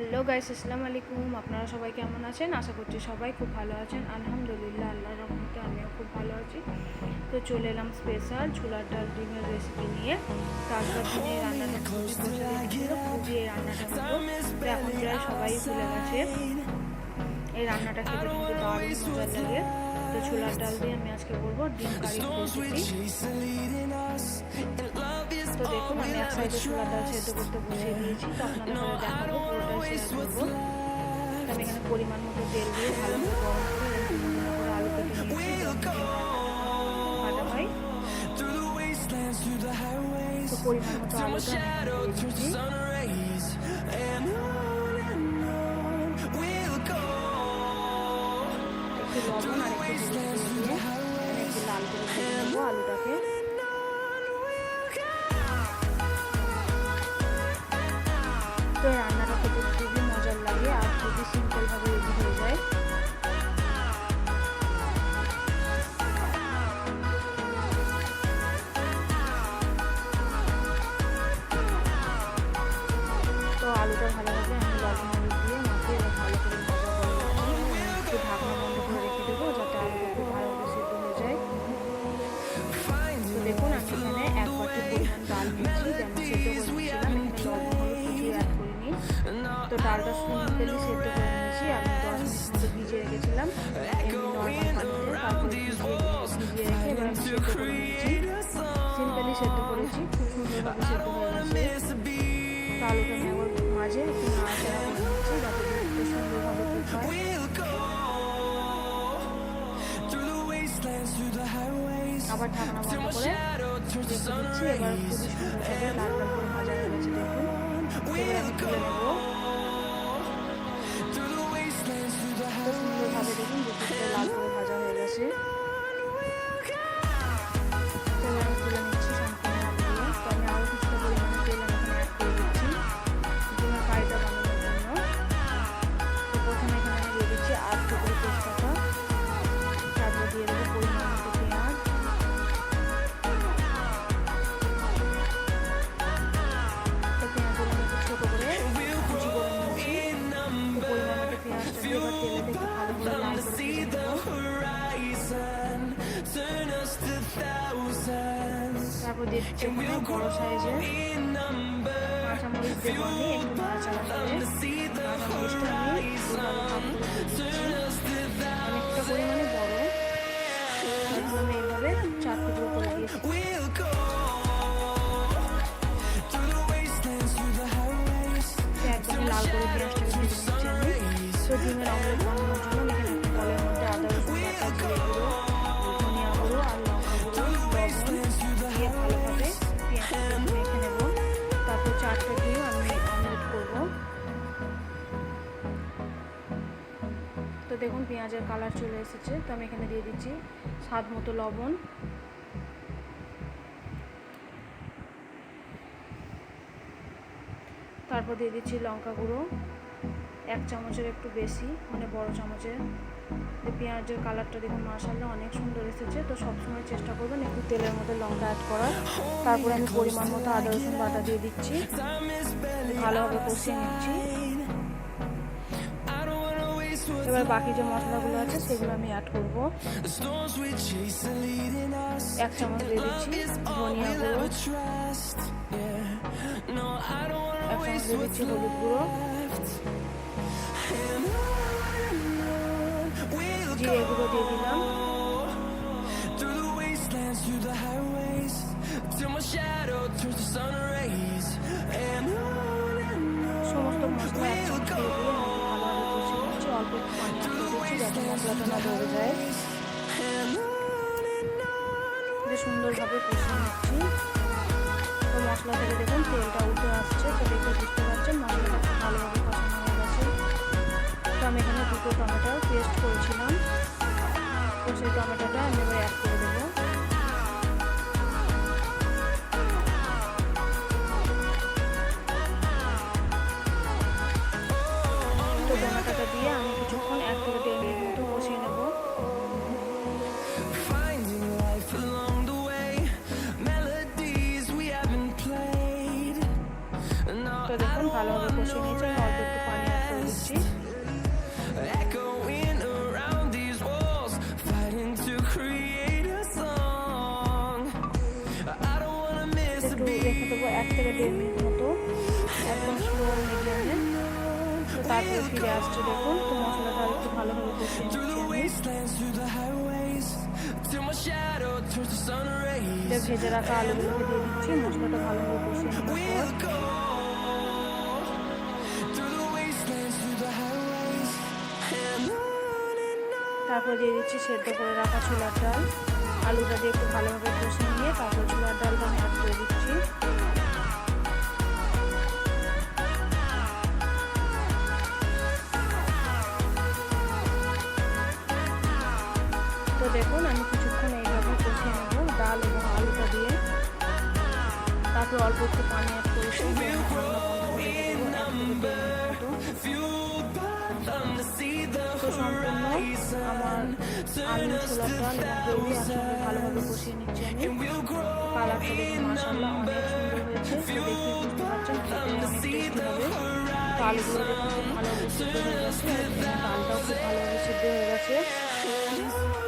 Hello guys, আসসালামু আলাইকুম। আপনারা সবাই কেমন আছেন? আশা করছি সবাই খুব ভালো আছেন। আলহামদুলিল্লাহ, আল্লাহর রহমতে আমিও খুব ভালো আছি। তো চলে এলাম স্পেশাল ছোলার ডাল ডিমের রেসিপি নিয়ে। তারপর দিনে রান্নাটা রান্নাটা সবাই ভুলে গেছে। এই রান্নাটা খেতে কিন্তু দারুণ মজা লাগে। তো ছোলার ডাল দিয়ে আমি আজকে বলব, ডিম কারি রেসিপি তো দেখুন আমি এক সাইডে ডাল সেদ্ধ করতে বসিয়ে দিয়েছি তো আপনাদের সাথে দেখাবো পুরোটাই শেয়ার করব। আমি এখানে পরিমাণ মতো তেল দিয়ে ভালো করে গরম করে আলু কেটে ভাজা হয়। তো পরিমাণ মতো আলুটা একটু লবণ আর একটু সেদ্ধ করে নিয়েছি সিম্পলি সেদ্ধ করেছি, খুব সুন্দরভাবে সেদ্ধ হয়ে গেছে। তো আলুটা আমি আবার মাঝে একটু নাড়াচাড়া করে নিচ্ছি, যাতে হয়। আবার ঢাকনা করে দেখুন। এবার দেখুন ভাজা হয়ে গেছে। তারপর দিয়ে দিচ্ছি এখানে বড় সাইজের কাঁচামরিচ দেবো আমি একটু নাড়াচাড়া করে কাঁচামরিচটা আমি অনেকটা পরিমাণে বড়। আমি লাল করে পেঁয়াজটাকে ভেজে দেখুন, পেঁয়াজের কালার চলে এসেছে। তো আমি এখানে দিয়ে দিচ্ছি স্বাদ মতো লবণ। তারপর দিয়ে দিচ্ছি লঙ্কা গুঁড়ো। এক চামচের একটু বেশি মানে বড় চামচের। পেঁয়াজের কালারটা দেখুন মাসাল্লাহ অনেক সুন্দর এসেছে। তো সবসময় চেষ্টা করবেন একটু তেলের মধ্যে লঙ্কা অ্যাড করার। তারপরে আমি পরিমাণ মতো আদা রসুন বাটা দিয়ে দিচ্ছি। ভালোভাবে কষিয়ে নিচ্ছি। এবার বাকি যে মশলাগুলো আছে, সেগুলো আমি অ্যাড করব। এক চামচ দিয়ে দিচ্ছি ধনিয়া গুঁড়ো। এক চামচ দিয়ে দিচ্ছি হলুদ গুঁড়ো। জিরে গুঁড়ো দিয়ে দিলাম। সমস্ত মশলা এক চামচ দিয়ে অল্প দিচ্ছি যাতে না ধরে যায়। সুন্দরভাবে কষিয়ে নিচ্ছি। তো মশলা থেকে দেখুন, তেলটা উঠে টমেটোটা দিয়ে আমি কিছুক্ষণ এক থেকে দেড় মিনিট মতো বসিয়ে নেব। তো দেখুন ভালোভাবে কষিয়ে নিয়েছি। তারপরে ফিরে আসছে দেখুন তো মশলাটা একটু ভালোভাবে কষিয়ে নিচ্ছি ভেজে রাখা আলুগুলোকে দিয়ে দিচ্ছি মশলাটা ভালোভাবে and on. তারপর দিয়ে দিচ্ছি সেদ্ধ করে রাখা ছোলার ডাল। আলুটা দিয়ে একটু ভালোভাবে কষিয়ে নিয়ে তারপর ছোলার ডালটা আমি অ্যাড করে দিচ্ছি। দেখুন, আমি কিছুক্ষণ এইভাবে কষিয়ে নেব, ডাল এবং আলুটা দিয়ে। তারপর অল্প একটু পানি অ্যাড একসঙ্গে ভালোভাবে কষিয়ে হয়েছে। হয়ে হয়ে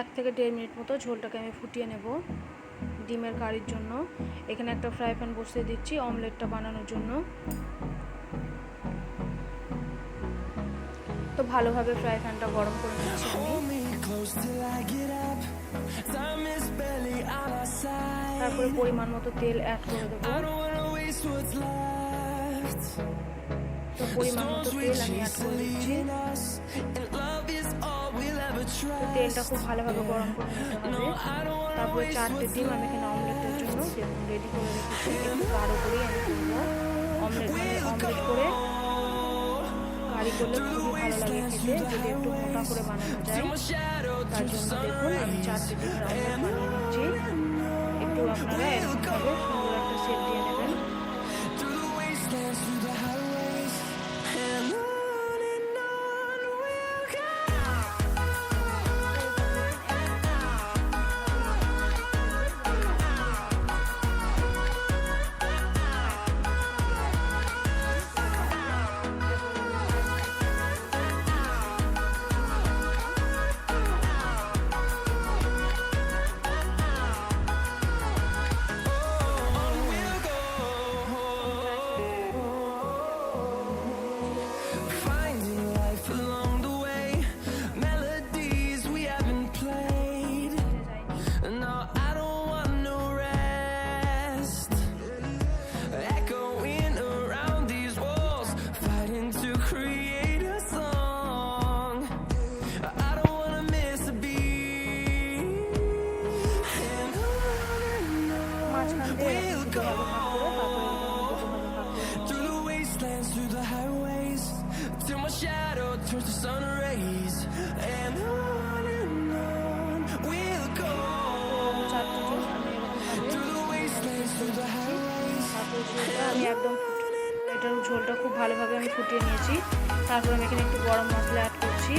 এক থেকে দেড় মিনিট মতো ঝোলটাকে আমি ফুটিয়ে নেব ডিমের কারির জন্য। এখানে একটা ফ্রাই প্যান বসিয়ে দিচ্ছি অমলেটটা বানানোর জন্য। তো ভালোভাবে ফ্রাই প্যানটা গরম করে নিচ্ছি. তারপরে পরিমাণ মতো তেল অ্যাড করে দেবো। পরিমাণ মতো তেল আমি অ্যাড করে দিচ্ছি. তেলটা খুব ভালোভাবে গরম করে নিতে হবে তারপরে চারটে ডিম আমি এখানে অমলেটের জন্য রেডি করে রেখেছি একটু গাঢ় করেই আমি করব অমলেট মানে অমলেট করে কারি করলে খুবই ভালো লাগে খেতে যদি একটু মোটা করে বানানো যায় তার জন্য দেখুন আমি চারটে ডিমের অমলেট বানিয়ে নিচ্ছি একটু আপনারা এরকমভাবে সুন্দর একটা সেট দিয়ে আমি ফুটিয়ে নিয়েছি। তারপর আমি এখানে একটু গরম মশলা অ্যাড করছি।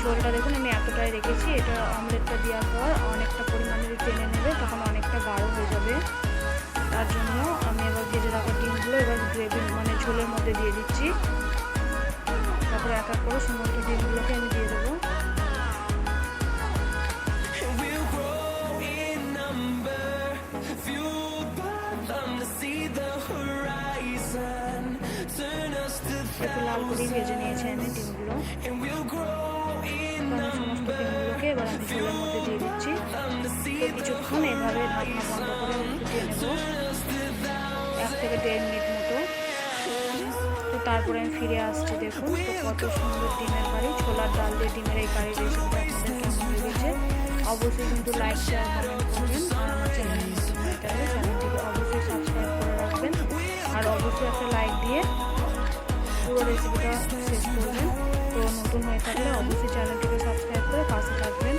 ঝোলটা দেখুন, আমি এতটাই রেখেছি। এটা অমলেটটা দেওয়ার পর অনেকটা পরিমাণে টেনে নেবে, তখন অনেকটা গাঢ় হয়ে যাবে। তার জন্য আমি এবার ভেজে রাখা ডিমগুলো এবার গ্রেভি মানে ঝোলের মধ্যে দিয়ে দিচ্ছি। তারপরে এক এক করে সমস্ত ডিমগুলোকে আমি দিয়ে দেবো। একটু লাল করে. ভেজে নিয়েছি আমি ডিমগুলো সমস্ত ডিমগুলোকে এবার আমি ঝোলের মধ্যে দিয়ে দিচ্ছি। কিছুক্ষণ এভাবে ঢাকনা বন্ধ করে ফুটিয়ে নেব। এক থেকে দেড় মিনিট মতো। তো তারপরে আমি ফিরে আসছি, দেখুন তো কত সুন্দর ডিমের বাড়ি। ছোলার ডাল দিয়ে ডিমের এই কারি রেসিপিটা আপনাদের কেমন লেগেছে? অবশ্যই কিন্তু লাইক শেয়ার কমেন্ট করবেন। আর আমার চ্যানেল চ্যানেলটিকে অবশ্যই সাবস্ক্রাইব করে রাখবেন। আর অবশ্যই একটা পুরো রেসিপিটা শেষ করবেন। তো নতুন হয়ে থাকলে অবশ্যই চ্যানেলটিকে সাবস্ক্রাইব করে পাশে থাকবেন।